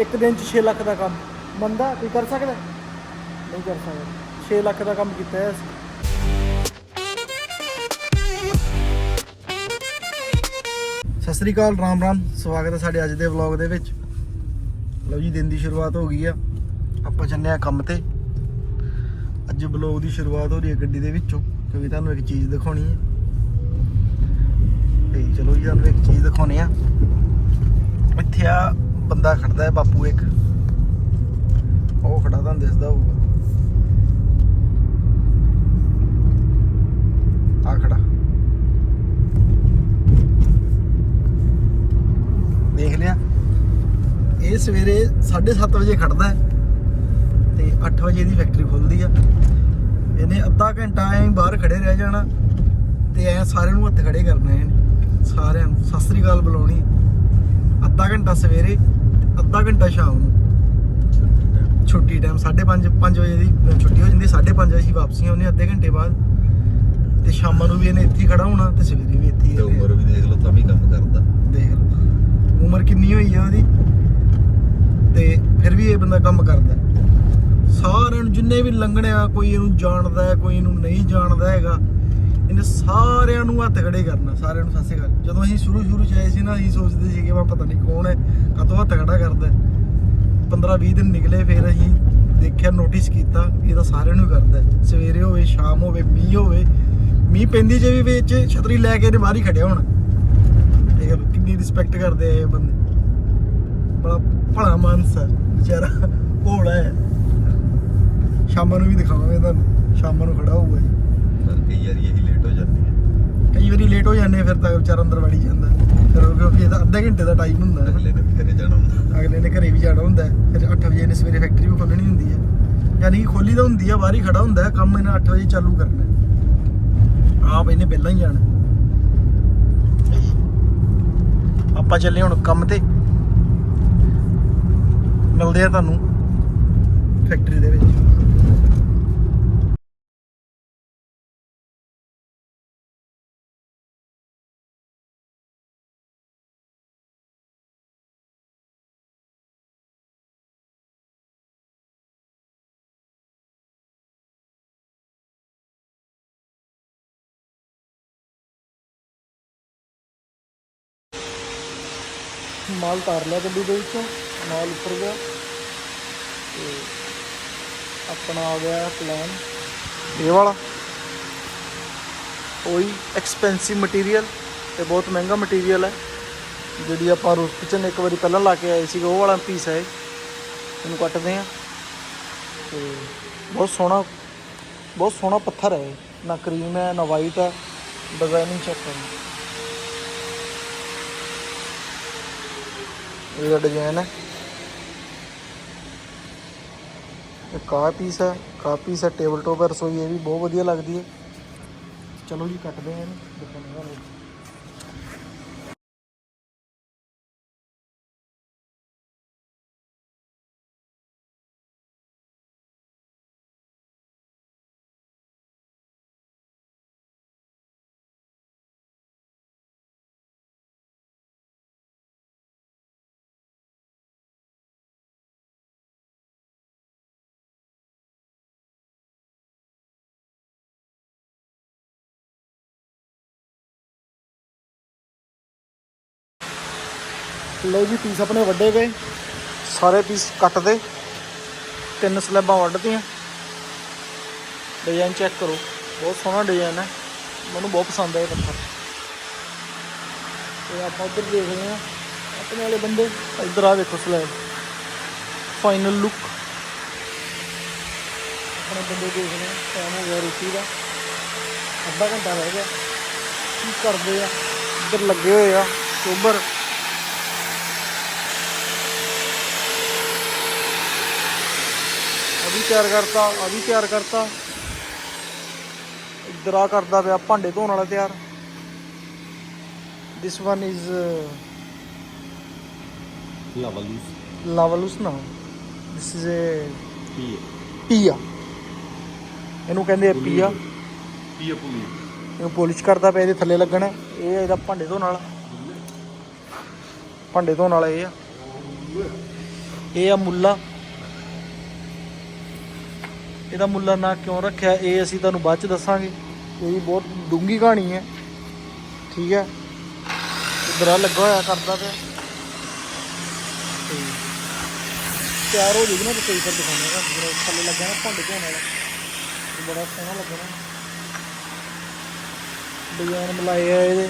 ਇੱਕ ਦਿਨ 'ਚ 6 ਲੱਖ ਦਾ ਕੰਮ। ਬੰਦਾ ਕੋਈ ਕਰ ਸਕਦਾ? ਨਹੀਂ ਕਰ ਸਕਦਾ। 6 ਲੱਖ ਦਾ ਕੰਮ ਕੀਤਾ ਹੈ। ਅਸੀਂ ਸਤਿ ਸ੍ਰੀ ਅਕਾਲ, ਰਾਮ ਰਾਮ। ਸਵਾਗਤ ਹੈ ਸਾਡੇ ਅੱਜ ਦੇ ਵਲੌਗ ਦੇ ਵਿੱਚ। ਲਓ ਜੀ, ਦਿਨ ਦੀ ਸ਼ੁਰੂਆਤ ਹੋ ਗਈ ਆ। ਆਪਾਂ ਚੱਲੇ ਆ ਕੰਮ ਤੇ। ਅੱਜ ਵਲੌਗ ਦੀ ਸ਼ੁਰੂਆਤ ਹੋ ਰਹੀ ਹੈ ਗੱਡੀ ਦੇ ਵਿੱਚੋਂ, ਕਿਉਂਕਿ ਤੁਹਾਨੂੰ ਇੱਕ ਚੀਜ਼ ਦਿਖਾਉਣੀ ਹੈ। ਤੇ ਚਲੋ ਜੀ, ਤੁਹਾਨੂੰ ਇੱਕ ਚੀਜ਼ ਦਿਖਾਉਣੇ ਆ। ਇੱਥੇ ਆ ਬੰਦਾ ਖੜਦਾ ਹੈ, ਬਾਪੂ ਇੱਕ। ਉਹ ਖੜਾ ਤੁਹਾਨੂੰ ਦਿਸਦਾ ਹੋਊਗਾ। ਆ ਖੜਾ। ਦੇਖ ਲਿਆ। ਇਹ ਸਵੇਰੇ 7:30 ਵਜੇ ਖੜਦਾ ਹੈ ਤੇ 8 ਵਜੇ ਦੀ ਫੈਕਟਰੀ ਖੁੱਲਦੀ ਆ। ਇਹਨੇ ਅੱਧਾ ਘੰਟਾ ਐਂ ਬਾਹਰ ਖੜੇ ਰਹਿ ਜਾਣਾ ਤੇ ਐ ਸਾਰਿਆਂ ਨੂੰ ਹੱਥ ਖੜੇ ਕਰਨਾ ਇਹਨੇ ਸਾਰਿਆਂ ਨੂੰ ਸਤਿ ਸ੍ਰੀ ਅਕਾਲ ਬੁਲਾਉਣੀ। ਅੱਧਾ ਘੰਟਾ ਸਵੇਰੇ ਅੱਧਾ ਘੰਟਾ ਸ਼ਾਮ ਨੂੰ। ਛੁੱਟੀ ਟਾਈਮ 5:30 5 ਵਜੇ ਦੀ ਛੁੱਟੀ ਹੋ ਜਾਂਦੀ 5:30 ਵਜੇ ਅਸੀਂ ਵਾਪਸੀ ਆਉਂਦੇ ਅੱਧੇ ਘੰਟੇ ਬਾਅਦ। ਤੇ ਸ਼ਾਮਾਂ ਨੂੰ ਵੀ ਇਹਨੇ ਇੱਥੇ ਖੜਾ ਹੋਣਾ ਤੇ ਸਵੇਰੇ ਵੀ ਇੱਥੇ ਹੀ ਉਮਰ ਵੀ ਦੇਖ ਲਓ ਤਾਂ ਵੀ ਕੰਮ ਕਰਦਾ। ਦੇਖ ਲਓ ਉਮਰ ਕਿੰਨੀ ਹੋਈ ਆ ਉਹਦੀ। ਤੇ ਫਿਰ ਵੀ ਇਹ ਬੰਦਾ ਕੰਮ ਕਰਦਾ। ਸਾਰਿਆਂ ਨੂੰ ਜਿੰਨੇ ਵੀ ਲੰਘਣੇ ਆ ਕੋਈ ਇਹਨੂੰ ਜਾਣਦਾ ਹੈ ਕੋਈ ਇਹਨੂੰ ਨਹੀਂ ਜਾਣਦਾ ਹੈਗਾ ਇਹਨੇ ਸਾਰਿਆਂ ਨੂੰ ਹੱਥ ਖੜੇ ਕਰਨਾ, ਸਾਰਿਆਂ ਨੂੰ ਸੱਸੇ ਕਰ ਜਦੋਂ ਅਸੀਂ ਸ਼ੁਰੂ ਸ਼ੁਰੂ ਚ ਆਏ ਸੀ ਨਾ, ਅਸੀਂ ਸੋਚਦੇ ਸੀ ਕਿ ਵਾ ਪਤਾ ਨਹੀਂ ਕੌਣ ਹੈ ਕਦੋਂ ਹੱਥ ਖੜਾ ਕਰਦਾ 15 20 ਦਿਨ ਨਿਕਲੇ, ਫਿਰ ਅਸੀਂ ਦੇਖਿਆ ਨੋਟਿਸ ਕੀਤਾ ਵੀ ਇਹ ਤਾਂ ਸਾਰਿਆਂ ਨੂੰ ਕਰਦਾ ਸਵੇਰੇ ਹੋਵੇ, ਸ਼ਾਮ ਹੋਵੇ, ਮੀਂਹ ਹੋਵੇ, ਮੀਂਹ ਪੈਂਦੀ ਜੇ ਵੀ ਵਿੱਚ, ਛਤਰੀ ਲੈ ਕੇ ਇਹਨੇ ਬਾਹਰ ਹੀ ਖੜਿਆ ਹੋਣਾ। ਠੀਕ ਹੈ ਕਿੰਨੀ ਰਿਸਪੈਕਟ ਕਰਦੇ ਆ ਇਹ ਬੰਦੇ। ਬੜਾ ਭਲਾ ਮਾਨਸ ਹੈ, ਵਿਚਾਰਾ ਭੋਲਾ ਹੈ। ਸ਼ਾਮਾਂ ਨੂੰ ਵੀ ਦਿਖਾਵਾਂਗੇ ਤੁਹਾਨੂੰ, ਸ਼ਾਮਾਂ ਨੂੰ ਖੜਾ ਹੋਊਗਾ ਜੀ। ਕਈ ਵਾਰੀ ਇਹ ਕਈ ਵਾਰੀ ਲੇਟ ਹੋ ਜਾਂਦੇ ਫਿਰ ਤਾਂ ਵਿਚਾਰਾ ਅੰਦਰ ਵੜੀ ਜਾਂਦਾ। ਫਿਰ ਉਹ ਕਿਉਂਕਿ ਇਹਦਾ ਅੱਧੇ ਘੰਟੇ ਦਾ ਟਾਈਮ ਹੁੰਦਾ ਹੈ। ਅਗਲੇ ਨੇ ਘਰੇ ਜਾਣਾ ਹੁੰਦਾ। ਅਗਲੇ ਨੇ ਘਰੇ ਵੀ ਜਾਣਾ ਹੁੰਦਾ। ਫਿਰ 8 ਵਜੇ ਨੇ ਸਵੇਰੇ ਫੈਕਟਰੀ ਵੀ ਖੋਲਣੀ ਹੁੰਦੀ ਹੈ। ਯਾਨੀ ਕਿ ਖੋਲੀ ਤਾਂ ਹੁੰਦੀ ਆ ਬਾਹਰ ਹੀ ਖੜਾ ਹੁੰਦਾ ਕੰਮ ਇਹਨੇ 8 ਵਜੇ ਚਾਲੂ ਕਰਨਾ। ਆਪ ਇਹਨੇ ਪਹਿਲਾਂ ਹੀ ਜਾਣਾ। ਆਪਾਂ ਚੱਲੇ ਹੁਣ ਕੰਮ ਤੇ। ਮਿਲਦੇ ਆ ਤੁਹਾਨੂੰ ਫੈਕਟਰੀ ਦੇ ਵਿੱਚ। ਮਾਲ ਤਾਰ ਲਿਆ ਗੱਡੀ ਦੇ ਵਿੱਚੋਂ, ਮਾਲ ਉੱਪਰ ਗਿਆ। ਤੇ ਆਪਣਾ ਆ ਗਿਆ ਪਲਾਨ ਇਹ ਵਾਲਾ? ਉਹੀ ਐਕਸਪੈਂਸਿਵ ਮਟੀਰੀਅਲ ਤੇ ਬਹੁਤ ਮਹਿੰਗਾ ਮਟੀਰੀਅਲ ਹੈ। ਜਿਹੜੀ ਆਪਾਂ ਰੋਜ਼ ਕਿਚਨ ਇੱਕ ਵਾਰੀ ਪਹਿਲਾਂ ਲਾ ਕੇ ਆਏ ਸੀ ਉਹ ਵਾਲਾ ਪੀਸ ਹੈ ਇਹ। ਇਹਨੂੰ ਕੱਟਦੇ ਆ ਤੇ ਬਹੁਤ ਸੋਹਣਾ ਬਹੁਤ ਸੋਹਣਾ ਪੱਥਰ ਹੈ ਇਹ। ਨਾ ਕਰੀਮ ਹੈ, ਨਾ ਵਾਈਟ ਹੈ। ਡਿਜ਼ਾਈਨਿੰਗ ਚੈੱਕ ਕਰੋ ਇਹਦਾ ਡਿਜ਼ਾਈਨ ਹੈ ਇਹ ਕਾ ਪੀਸ ਹੈ ਕਾ ਪੀਸ ਹੈ ਟੇਬਲ ਟੋਪ ਹੈ, ਰਸੋਈ ਇਹ ਵੀ ਬਹੁਤ ਵਧੀਆ ਲੱਗਦੀ ਹੈ। ਚਲੋ ਜੀ, ਕੱਟਦੇ ਹਾਂ ਇਹਨੂੰ। ਦਿਖਾਉਂਦੇ ਹਾਂ ਲਓ ਜੀ ਪੀਸ ਆਪਣੇ ਵੱਡੇ ਗਏ। ਸਾਰੇ ਪੀਸ ਕੱਟ ਦੇ। ਤਿੰਨ ਸਲੈਬਾਂ ਵੱਢਤੀਆਂ। ਡਿਜ਼ਾਈਨ ਚੈੱਕ ਕਰੋ। ਬਹੁਤ ਸੋਹਣਾ ਡਿਜ਼ਾਈਨ ਹੈ। ਮੈਨੂੰ ਬਹੁਤ ਪਸੰਦ ਆਇਆ ਪੱਥਰ। ਤੇ ਆਪਾਂ ਉੱਧਰ ਦੇਖ ਰਹੇ ਹਾਂ। ਆਪਣੇ ਵਾਲੇ ਬੰਦੇ, ਇੱਧਰ ਆ ਦੇਖੋ ਸਲੈਬ ਫਾਈਨਲ ਲੁੱਕ ਆਪਣੇ ਬੰਦੇ ਦੇਖ ਰਹੇ ਹਾਂ। ਟਾਈਮ ਹੋ ਗਿਆ ਰੋਟੀ ਦਾ। ਅੱਧਾ ਘੰਟਾ ਰਹਿ ਗਿਆ। ਕੀ ਕਰਦੇ ਆ? ਇੱਧਰ ਲੱਗੇ ਹੋਏ ਆ। ਚੋਬਰ ਅਭੀ ਤਿਆਰ ਕਰਤਾ ਅਭੀ ਤਿਆਰ ਕਰਤਾ। ਇੱਧਰ ਆ ਕਰਦਾ ਪਿਆ ਭਾਂਡੇ ਧੋਣ ਵਾਲਾ ਤਿਆਰ। ਦਿਸ ਵਨ ਇਜ਼ ਲਵਲੀਸ ਲਾਵਲੂਸ ਨਾ। ਇਜ਼ ਏ ਕੀ ਹੈ ਪੀਆ ਇਹਨੂੰ ਕਹਿੰਦੇ ਆ ਪੀਆ ਹੈ ਪੁਲੀ ਇਹਨੂੰ ਪੋਲਿਸ਼ ਕਰਦਾ ਪਿਆ ਇਹਦੇ ਥੱਲੇ ਲੱਗਣਾ। ਇਹ ਆ ਇਹਦਾ ਭਾਂਡੇ ਧੋਣ ਵਾਲਾ। ਭਾਂਡੇ ਧੋਣ ਵਾਲਾ ਇਹ ਆ। ਇਹ ਆ ਮੁੱਲਾ। ਇਹਦਾ ਮੁੱਲਾ ਨਾਂ ਕਿਉਂ ਰੱਖਿਆ? ਇਹ ਅਸੀਂ ਤੁਹਾਨੂੰ ਬਾਅਦ ਚ ਦੱਸਾਂਗੇ। ਇਹ ਵੀ ਬਹੁਤ ਡੂੰਗੀ ਕਹਾਣੀ ਹੈ। ਠੀਕ ਹੈ? ਇਧਰ ਲੱਗਾ ਹੋਇਆ ਕਰਦਾ ਪਿਆ। ਤੇ ਤਿਆਰ ਹੋ ਜੂਗੀ ਨਾ ਤੇ ਫਿਰ ਦਿਖਾਉਂਦੇ ਆ ਜਿਹੜਾ ਥੱਲੇ ਲੱਗਾ ਨਾ ਭਾਂਡੇ ਧੋਣ ਵਾਲਾ। ਬੜਾ ਸੋਹਣਾ ਲੱਗਣਾ ਡਿਜ਼ਾਈਨ ਮਲਾਏ ਇਹਦੇ।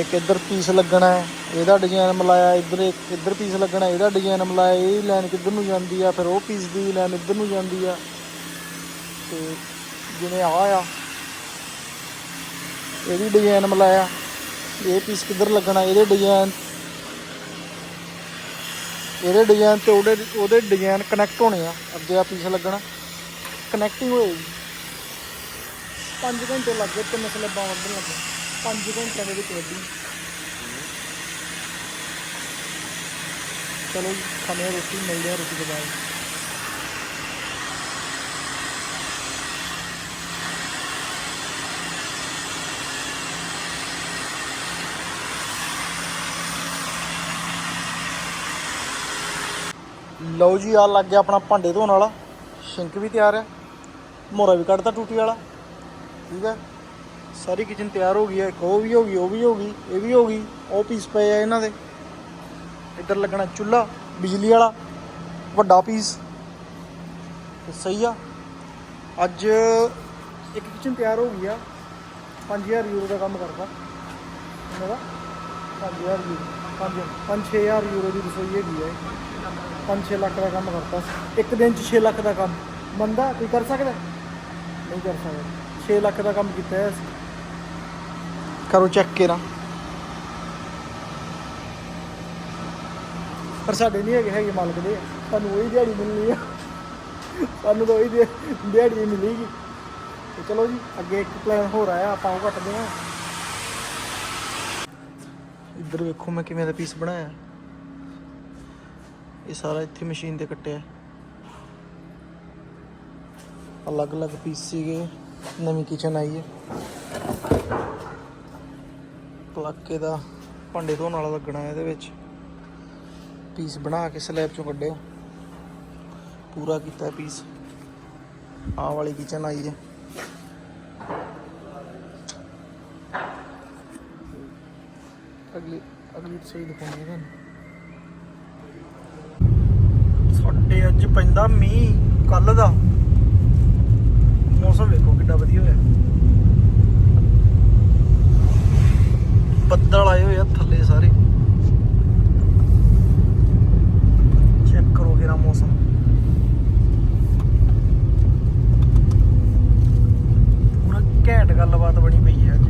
ਇੱਕ ਇੱਧਰ ਪੀਸ ਲੱਗਣਾ ਇਹਦਾ ਡਿਜ਼ਾਈਨ ਮਲਾਇਆ, ਇੱਧਰ ਇੱਧਰ ਪੀਸ ਲੱਗਣਾ ਇਹਦਾ ਡਿਜ਼ਾਈਨ ਮਲਾਇਆ, ਇਹ ਲਾਈਨ ਕਿੱਧਰ ਨੂੰ ਜਾਂਦੀ ਆ? ਫਿਰ ਉਹ ਪੀਸ ਦੀ ਲਾਈਨ ਇੱਧਰ ਨੂੰ ਜਾਂਦੀ ਆ। ਤੇ ਜਿਵੇਂ ਆ ਆ, ਇਹਦੀ ਡਿਜ਼ਾਈਨ ਮਲਾਇਆ। ਇਹ ਪੀਸ ਕਿੱਧਰ ਲੱਗਣਾ, ਇਹਦੇ ਡਿਜ਼ਾਈਨ ਇਹਦੇ ਡਿਜ਼ਾਈਨ ਤੇ ਉਹਦੇ ਉਹਦੇ ਡਿਜ਼ਾਈਨ ਕਨੈਕਟ ਹੋਣੇ ਆ, ਅੱਗੇ ਆ ਪੀਸ ਲੱਗਣਾ। ਕਨੈਕਟਿੰਗ ਹੋਏਗੀ 5 ਘੰਟੇ ਲੱਗੇ ਤੇ ਮਸਲੇ ਬਾਉਂਡ ਲੱਗੇ। 5 ਘੰਟਿਆਂ ਦੇ ਵਿੱਚ ਵੱਡੀ। ਚਲੋ ਜੀ, ਖਾਣੇ ਆ ਰੋਟੀ, ਮਿਲਦੇ ਆ ਰੋਟੀ ਦੇ ਬਾਅਦ। ਲਓ ਜੀ ਆ ਲੱਗ ਗਿਆ ਆਪਣਾ ਭਾਂਡੇ ਧੋਣ ਵਾਲਾ। ਸ਼ਿੰਕ ਵੀ ਤਿਆਰ ਹੈ। ਮੋਰਾ ਵੀ ਕੱਢਤਾ ਟੂਟੀ ਵਾਲਾ। ਠੀਕ ਹੈ। ਸਾਰੀ ਕਿਚਨ ਤਿਆਰ ਹੋ ਗਈ ਹੈ। ਇੱਕ ਉਹ ਵੀ ਹੋ ਗਈ, ਉਹ ਵੀ ਹੋ ਗਈ, ਇਹ ਵੀ ਹੋ ਗਈ। ਉਹ ਪੀਸ ਪਏ ਆ ਇਹਨਾਂ ਦੇ। ਇੱਧਰ ਲੱਗਣਾ ਚੁੱਲ੍ਹਾ, ਬਿਜਲੀ ਵਾਲਾ। ਵੱਡਾ ਪੀਸ ਸਹੀ ਆ। ਅੱਜ ਇੱਕ ਕਿਚਨ ਤਿਆਰ ਹੋ ਗਈ ਆ। 5000 ਯੂਰੋ ਦਾ ਕੰਮ ਕਰਦਾ। ਇਹਨਾਂ ਦਾ। 5000 ਯੂਰੋ 5 5-6000 ਯੂਰੋ ਦੀ ਰਸੋਈ ਹੈਗੀ ਆ 5-6 ਲੱਖ ਦਾ ਕੰਮ ਕਰਤਾ ਇੱਕ ਦਿਨ ਚ 6 ਲੱਖ ਦਾ ਕੰਮ। ਬੰਦਾ ਕੋਈ ਕਰ ਸਕਦਾ? ਨਹੀਂ ਕਰ ਸਕਦਾ। 6 ਲੱਖ ਦਾ ਕੰਮ ਕੀਤਾ ਹੈ ਕਰੋ ਚੈੱਕ ਕੇ ਨਾ ਪਰ ਸਾਡੇ ਨਹੀਂ ਹੈਗੇ ਹੈਗੇ ਮਾਲਕ ਦੇ। ਸਾਨੂੰ ਉਹੀ ਦਿਹਾੜੀ ਮਿਲਣੀ ਆ। ਸਾਨੂੰ ਤਾਂ ਉਹੀ ਦਿਹਾ- ਦਿਹਾੜੀ ਮਿਲੇਗੀ। ਤੇ ਚਲੋ ਜੀ ਅੱਗੇ ਇੱਕ ਪਲਾਨ ਹੋਰ ਆਇਆ ਆਪਾਂ ਉਹ ਕੱਟਦੇ ਹਾਂ। ਇੱਧਰ ਵੇਖੋ ਮੈਂ ਕਿਵੇਂ ਦਾ ਪੀਸ ਬਣਾਇਆ। ਇਹ ਸਾਰਾ ਇੱਥੇ ਮਸ਼ੀਨ ਤੇ ਕੱਟਿਆ ਅਲੱਗ-ਅਲੱਗ ਪੀਸ ਸੀਗੇ, ਨਵੀਂ ਕਿਚਨ ਆਈ ਹੈ। ਪਲਾਕੇ ਦਾ ਭਾਂਡੇ ਧੋਣ ਵਾਲਾ ਲੱਗਣਾ ਇਹਦੇ ਵਿੱਚ। ਪੀਸ ਬਣਾ ਕੇ ਸਲੈਬ ਚੋਂ ਕੱਢਿਆ। ਪੂਰਾ ਕੀਤਾ ਪੀਸ ਆ ਵਾਲੀ ਕਿਚਨ ਆਈ ਹੈ। ਅਗਲੀ ਅਗਲੀ ਸਹੀ ਦਿਖਾਉਂਦੀ ਹੈ ਤੁਹਾਨੂੰ ਸਾਡੇ ਅੱਜ ਪੈਂਦਾ ਮੀਂਹ ਕੱਲ ਦਾ। ਮੌਸਮ ਵੇਖੋ ਕਿੱਡਾ ਵਧੀਆ ਹੋਇਆ। ਬੱਦਲ ਆਏ ਹੋਏ ਆ ਥੱਲੇ ਸਾਰੇ। ਚੈੱਕ ਕਰੋ ਕਿਹੜਾ ਮੌਸਮ। ਪੂਰਾ ਘੈਂਟ ਗੱਲਬਾਤ ਬਣੀ ਪਈ ਹੈ ਅੱਜ।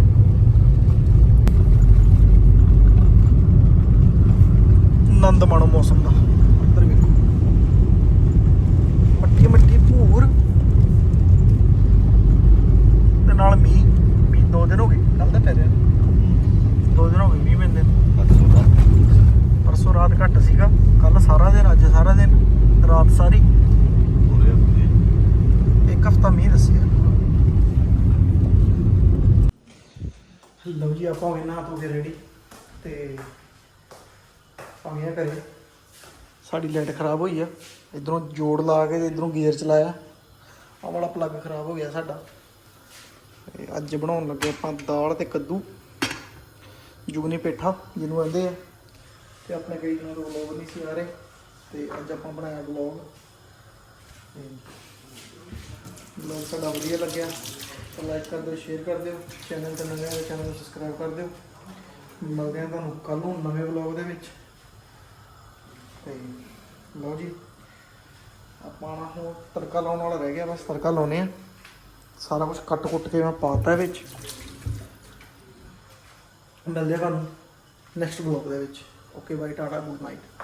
ਆਨੰਦ ਮਾਣੋ ਮੌਸਮ ਦਾ ਇੱਧਰ ਵੇਖੋ ਮੱਠੀ ਮੱਠੀ ਭੂਰ ਤੇ ਨਾਲ ਮੀਂਹ ਮੀਂਹ ਦੋ ਦਿਨ ਹੋ ਗਏ ਕੱਲ ਦਾ ਪੈ ਰਿਹਾ ਦੋ ਦਿਨ ਹੋ ਗਏ ਮੀਂਹ ਪੈਂਦੇ ਨੂੰ। ਪਰਸੋਂ ਰਾਤ ਘੱਟ ਸੀਗਾ ਕੱਲ ਸਾਰਾ ਦਿਨ ਅੱਜ ਸਾਰਾ ਦਿਨ ਰਾਤ ਸਾਰੀ ਇੱਕ ਹਫਤਾ ਮੀਂਹ ਦੱਸਿਆ ਲਓ ਜੀ ਆਪਾਂ ਹੋ ਗਏ ਨਹਾ ਧੋ ਕੇ ਰੈਡੀ ਤੇ ਆ ਘਰੇ। ਸਾਡੀ ਲਾਈਟ ਖਰਾਬ ਹੋਈ ਆ। ਇਧਰੋਂ ਜੋੜ ਲਾ ਕੇ ਤੇ ਇਧਰੋਂ ਗੀਜ਼ਰ ਚਲਾਇਆ। ਆਹ ਵਾਲਾ ਪਲੱਗ ਖਰਾਬ ਹੋ ਗਿਆ ਸਾਡਾ। ਤੇ ਅੱਜ ਬਣਾਉਣ ਲੱਗੇ ਆਪਾਂ ਦਾਲ ਤੇ ਕੱਦੂ। ਜੁਗਨੀ ਪੇਠਾ, ਜਿਹਨੂੰ ਕਹਿੰਦੇ ਆ। ਤੇ ਆਪਣੇ ਕਈ ਦਿਨਾਂ ਤੋਂ ਵਲੌਗ ਨਹੀਂ ਸੀ ਆ ਰਹੇ। ਤੇ ਅੱਜ ਆਪਾਂ ਬਣਾਇਆ ਵਲੌਗ ਤੇ ਵਲੌਗ ਸਾਡਾ ਵਧੀਆ ਲੱਗਿਆ। ਤਾਂ ਲਾਈਕ ਕਰ ਦਿਓ ਸ਼ੇਅਰ ਕਰ ਦਿਓ। ਚੈਨਲ ਤੇ ਨਵੇਂ ਆਏ ਚੈਨਲ ਨੂੰ ਸਬਸਕ੍ਰਾਈਬ ਕਰ ਦਿਓ। ਮਿਲਦੇ ਹਾਂ ਤੁਹਾਨੂੰ ਕੱਲ ਨੂੰ ਨਵੇਂ ਵਲੌਗ ਦੇ ਵਿੱਚ। ਤੇ ਲਓ ਜੀ, ਆਪਾਂ ਨਾ ਹੁਣ ਤੜਕਾ ਲਾਉਣ ਵਾਲਾ ਰਹਿ ਗਿਆ, ਬਸ ਤੜਕਾ ਲਾਉਨੇ ਆ ਸਾਰਾ ਕੁਝ ਕੱਟ ਕੁੱਟ ਕੇ ਮੈਂ ਪਾਤਾ ਵਿੱਚ। ਮਿਲਦੇ ਹਾਂ ਤੁਹਾਨੂੰ ਨੈਕਸਟ ਵਲੌਗ ਦੇ ਵਿੱਚ। Okay bye tata good night